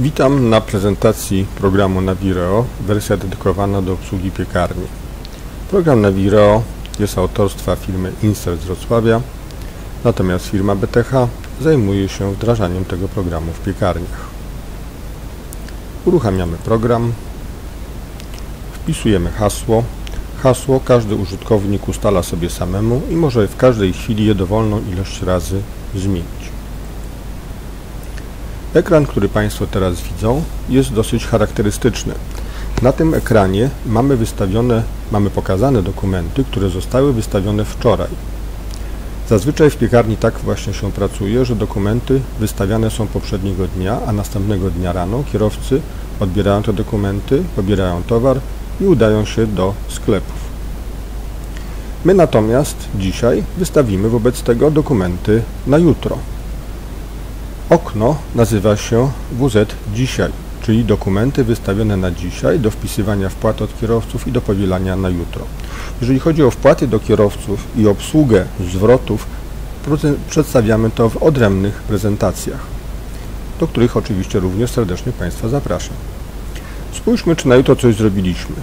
Witam na prezentacji programu Navireo, wersja dedykowana do obsługi piekarni. Program Navireo jest autorstwa firmy Insert z Wrocławia, natomiast firma BTH zajmuje się wdrażaniem tego programu w piekarniach. Uruchamiamy program, wpisujemy hasło. Hasło każdy użytkownik ustala sobie samemu i może w każdej chwili je dowolną ilość razy zmienić. Ekran, który Państwo teraz widzą, jest dosyć charakterystyczny. Na tym ekranie mamy wystawione, mamy pokazane dokumenty, które zostały wystawione wczoraj. Zazwyczaj w piekarni tak właśnie się pracuje, że dokumenty wystawiane są poprzedniego dnia, a następnego dnia rano kierowcy odbierają te dokumenty, pobierają towar i udają się do sklepów. My natomiast dzisiaj wystawimy wobec tego dokumenty na jutro. Okno nazywa się WZ Dzisiaj, czyli dokumenty wystawione na dzisiaj do wpisywania wpłat od kierowców i do powielania na jutro. Jeżeli chodzi o wpłaty do kierowców i obsługę zwrotów, przedstawiamy to w odrębnych prezentacjach, do których oczywiście również serdecznie Państwa zapraszam. Spójrzmy, czy na jutro coś zrobiliśmy.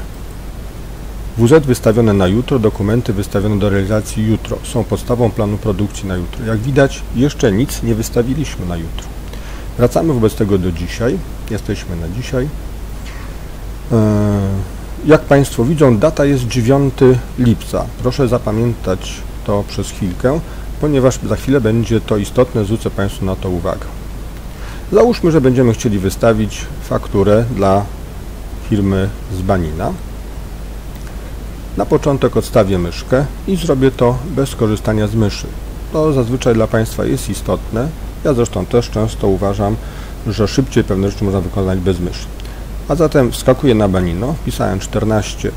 WZ wystawione na jutro, dokumenty wystawione do realizacji jutro są podstawą planu produkcji na jutro. Jak widać, jeszcze nic nie wystawiliśmy na jutro. Wracamy wobec tego do dzisiaj. Jesteśmy na dzisiaj. E, jak Państwo widzą, data jest 9 lipca. Proszę zapamiętać to przez chwilkę, ponieważ za chwilę będzie to istotne, zwrócę Państwu na to uwagę. Załóżmy, że będziemy chcieli wystawić fakturę dla firmy z Banina. Na początek odstawię myszkę i zrobię to bez korzystania z myszy. To zazwyczaj dla Państwa jest istotne. Ja zresztą też często uważam, że szybciej pewne rzeczy można wykonać bez myszy. A zatem wskakuję na Banino, wpisałem 14,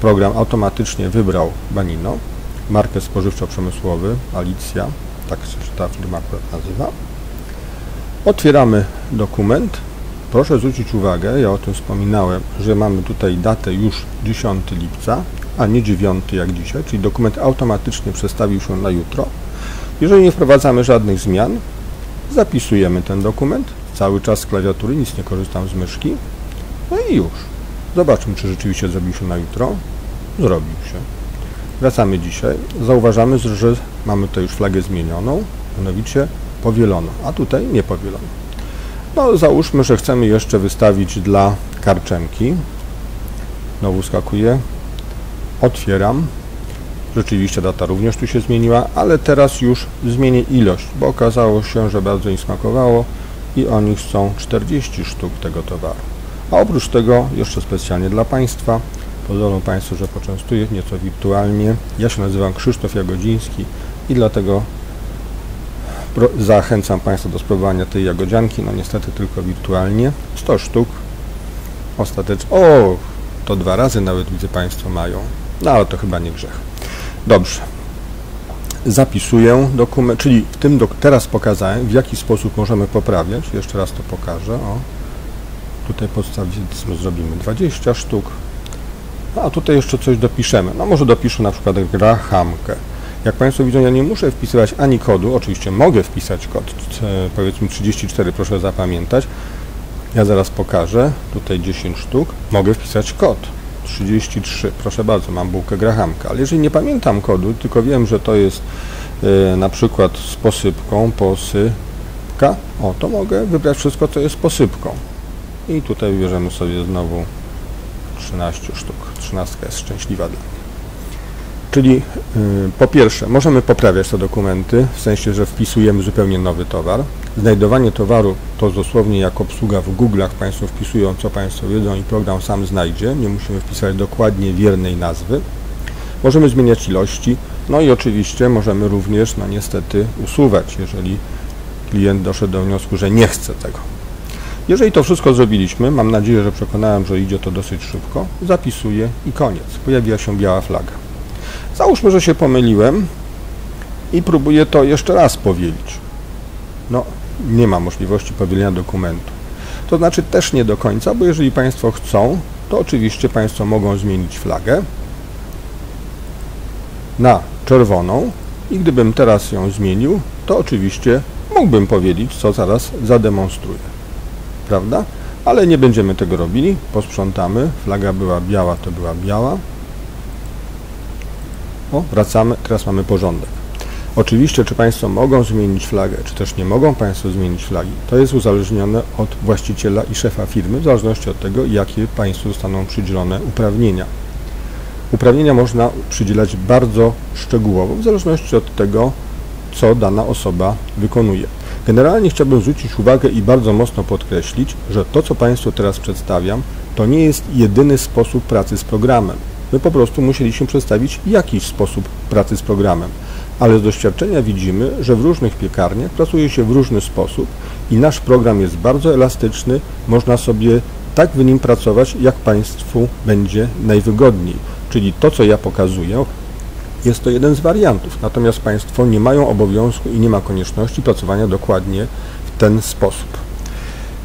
program automatycznie wybrał Banino, markę spożywczo-przemysłowy, Alicja, tak się ta firma akurat nazywa. Otwieramy dokument, Proszę zwrócić uwagę, ja o tym wspominałem, że mamy tutaj datę już 10 lipca, a nie 9 jak dzisiaj, czyli dokument automatycznie przestawił się na jutro. Jeżeli nie wprowadzamy żadnych zmian, zapisujemy ten dokument, cały czas z klawiatury, nic nie korzystam z myszki, no i już. Zobaczmy, czy rzeczywiście zrobił się na jutro. Zrobił się. Wracamy dzisiaj. Zauważamy, że mamy tutaj już flagę zmienioną, mianowicie powielono, a tutaj nie powielono. No, załóżmy, że chcemy jeszcze wystawić dla karczemki. Znowu skakuję. Otwieram. Rzeczywiście data również tu się zmieniła, ale teraz już zmienię ilość, bo okazało się, że bardzo im smakowało i oni chcą 40 sztuk tego towaru. A oprócz tego jeszcze specjalnie dla Państwa, pozwolą Państwo, że poczęstuję nieco wirtualnie. Ja się nazywam Krzysztof Jagodziński i dlatego Zachęcam Państwa do spróbowania tej jagodzianki, no niestety tylko wirtualnie. 100 sztuk. Ostatecznie, o, to dwa razy nawet widzę Państwo mają. No ale to chyba nie grzech. Dobrze. Zapisuję dokument, czyli w tym teraz pokazałem, w jaki sposób możemy poprawiać. Jeszcze raz to pokażę. O, tutaj podstawimy, zrobimy 20 sztuk. No, a tutaj jeszcze coś dopiszemy. No może dopiszę na przykład grahamkę. Jak Państwo widzą, ja nie muszę wpisywać ani kodu, oczywiście mogę wpisać kod, powiedzmy 34, proszę zapamiętać. Ja zaraz pokażę, tutaj 10 sztuk, mogę wpisać kod. 33, proszę bardzo, mam bułkę grahamka, ale jeżeli nie pamiętam kodu, tylko wiem, że to jest y, na przykład z posypką, posypka, o, to mogę wybrać wszystko, co jest posypką. I tutaj wybierzemy sobie znowu 13 sztuk, 13 jest szczęśliwa dla mnie. Czyli y, po pierwsze, możemy poprawiać te dokumenty, w sensie, że wpisujemy zupełnie nowy towar. Znajdowanie towaru to dosłownie jak obsługa w Google'ach. Państwo wpisują, co Państwo wiedzą i program sam znajdzie. Nie musimy wpisać dokładnie wiernej nazwy. Możemy zmieniać ilości. No i oczywiście możemy również, no niestety, usuwać, jeżeli klient doszedł do wniosku, że nie chce tego. Jeżeli to wszystko zrobiliśmy, mam nadzieję, że przekonałem, że idzie to dosyć szybko, zapisuję i koniec. Pojawiła się biała flaga. Załóżmy, że się pomyliłem i próbuję to jeszcze raz powielić. No, nie ma możliwości powielenia dokumentu. To znaczy też nie do końca, bo jeżeli Państwo chcą, to oczywiście Państwo mogą zmienić flagę na czerwoną i gdybym teraz ją zmienił, to oczywiście mógłbym powiedzieć, co zaraz zademonstruję. prawda? Ale nie będziemy tego robili, posprzątamy. Flaga była biała, to była biała. O, wracamy, teraz mamy porządek. Oczywiście, czy Państwo mogą zmienić flagę, czy też nie mogą Państwo zmienić flagi, to jest uzależnione od właściciela i szefa firmy, w zależności od tego, jakie Państwu zostaną przydzielone uprawnienia. Uprawnienia można przydzielać bardzo szczegółowo, w zależności od tego, co dana osoba wykonuje. Generalnie chciałbym zwrócić uwagę i bardzo mocno podkreślić, że to, co Państwu teraz przedstawiam, to nie jest jedyny sposób pracy z programem. My po prostu musieliśmy przedstawić jakiś sposób pracy z programem ale z doświadczenia widzimy, że w różnych piekarniach pracuje się w różny sposób i nasz program jest bardzo elastyczny, można sobie tak w nim pracować, jak Państwu będzie najwygodniej. Czyli to, co ja pokazuję, jest to jeden z wariantów, natomiast Państwo nie mają obowiązku i nie ma konieczności pracowania dokładnie w ten sposób.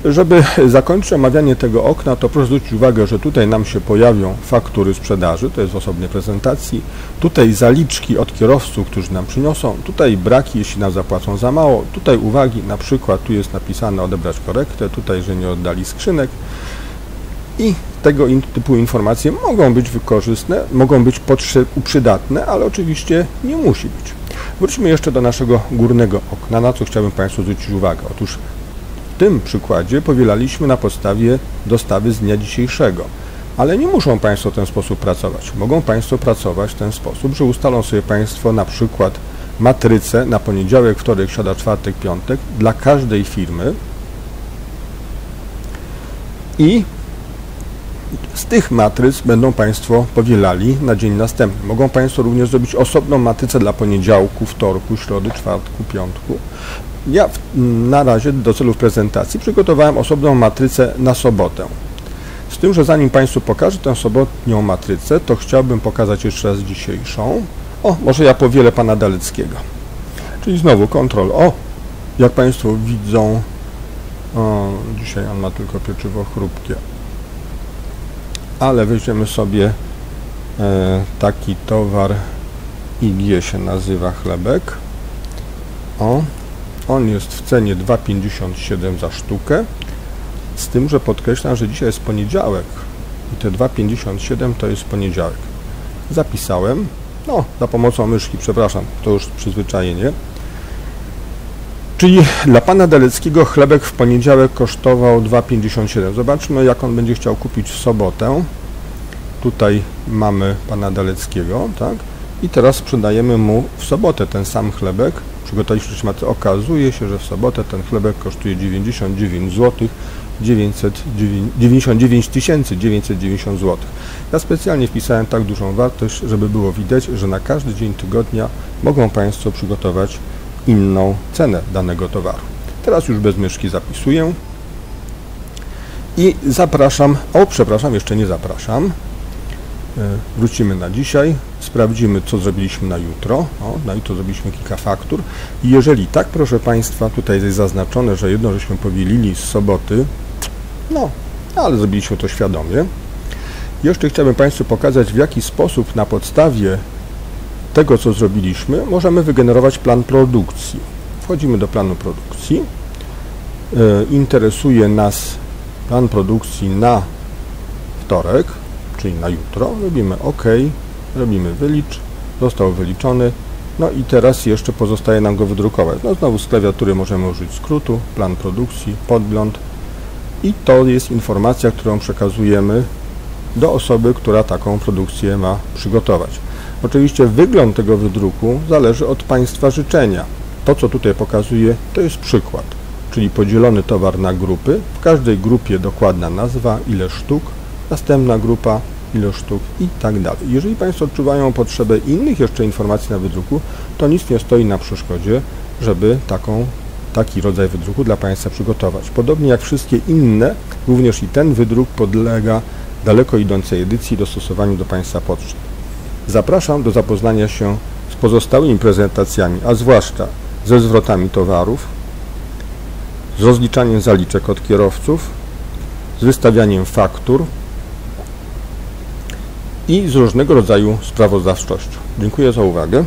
Żeby zakończyć omawianie tego okna, to proszę zwrócić uwagę, że tutaj nam się pojawią faktury sprzedaży, to jest w osobnej prezentacji, tutaj zaliczki od kierowców, którzy nam przyniosą, tutaj braki, jeśli nam zapłacą za mało, tutaj uwagi, na przykład tu jest napisane odebrać korektę, tutaj, że nie oddali skrzynek i tego typu informacje mogą być wykorzystne, mogą być przydatne, ale oczywiście nie musi być. Wróćmy jeszcze do naszego górnego okna, na co chciałbym Państwu zwrócić uwagę. Otóż tym przykładzie powielaliśmy na podstawie dostawy z dnia dzisiejszego. Ale nie muszą Państwo w ten sposób pracować. Mogą Państwo pracować w ten sposób, że ustalą sobie Państwo na przykład matrycę na poniedziałek, wtorek, środa, czwartek, piątek dla każdej firmy i z tych matryc będą Państwo powielali na dzień następny. Mogą Państwo również zrobić osobną matrycę dla poniedziałku, wtorku, środy, czwartku, piątku. Ja na razie do celów prezentacji przygotowałem osobną matrycę na sobotę. Z tym, że zanim Państwu pokażę tę sobotnią matrycę, to chciałbym pokazać jeszcze raz dzisiejszą. O, może ja powielę Pana Daleckiego. Czyli znowu Ctrl O. Jak Państwo widzą, o, dzisiaj on ma tylko pieczywo chrupkie. Ale weźmiemy sobie e, taki towar IG się nazywa chlebek. O, on jest w cenie 2,57 za sztukę, z tym, że podkreślam, że dzisiaj jest poniedziałek i te 2,57 to jest poniedziałek. Zapisałem, no, za pomocą myszki, przepraszam, to już przyzwyczajenie. Czyli dla pana Daleckiego chlebek w poniedziałek kosztował 2,57. Zobaczmy, jak on będzie chciał kupić w sobotę. Tutaj mamy pana Daleckiego, tak? I teraz sprzedajemy mu w sobotę ten sam chlebek przygotowaliśmy szmaty. Okazuje się, że w sobotę ten chlebek kosztuje 99 zł, 99 990 zł. Ja specjalnie wpisałem tak dużą wartość, żeby było widać, że na każdy dzień tygodnia mogą Państwo przygotować inną cenę danego towaru. Teraz już bez myszki zapisuję i zapraszam, o przepraszam, jeszcze nie zapraszam, wrócimy na dzisiaj, sprawdzimy, co zrobiliśmy na jutro. O, na jutro zrobiliśmy kilka faktur. I jeżeli tak, proszę Państwa, tutaj jest zaznaczone, że jedno żeśmy powielili z soboty, no, ale zrobiliśmy to świadomie. Jeszcze chciałbym Państwu pokazać, w jaki sposób na podstawie tego, co zrobiliśmy, możemy wygenerować plan produkcji. Wchodzimy do planu produkcji. E, interesuje nas plan produkcji na wtorek czyli na jutro, robimy OK, robimy wylicz, został wyliczony, no i teraz jeszcze pozostaje nam go wydrukować. No znowu z klawiatury możemy użyć skrótu, plan produkcji, podgląd. I to jest informacja, którą przekazujemy do osoby, która taką produkcję ma przygotować. Oczywiście wygląd tego wydruku zależy od Państwa życzenia. To, co tutaj pokazuję, to jest przykład, czyli podzielony towar na grupy, w każdej grupie dokładna nazwa, ile sztuk, następna grupa, ilość sztuk i tak dalej. Jeżeli Państwo odczuwają potrzebę innych jeszcze informacji na wydruku, to nic nie stoi na przeszkodzie, żeby taką, taki rodzaj wydruku dla Państwa przygotować. Podobnie jak wszystkie inne, również i ten wydruk podlega daleko idącej edycji dostosowaniu do Państwa potrzeb. Zapraszam do zapoznania się z pozostałymi prezentacjami, a zwłaszcza ze zwrotami towarów, z rozliczaniem zaliczek od kierowców, z wystawianiem faktur, i z różnego rodzaju sprawozdawczością. Dziękuję za uwagę.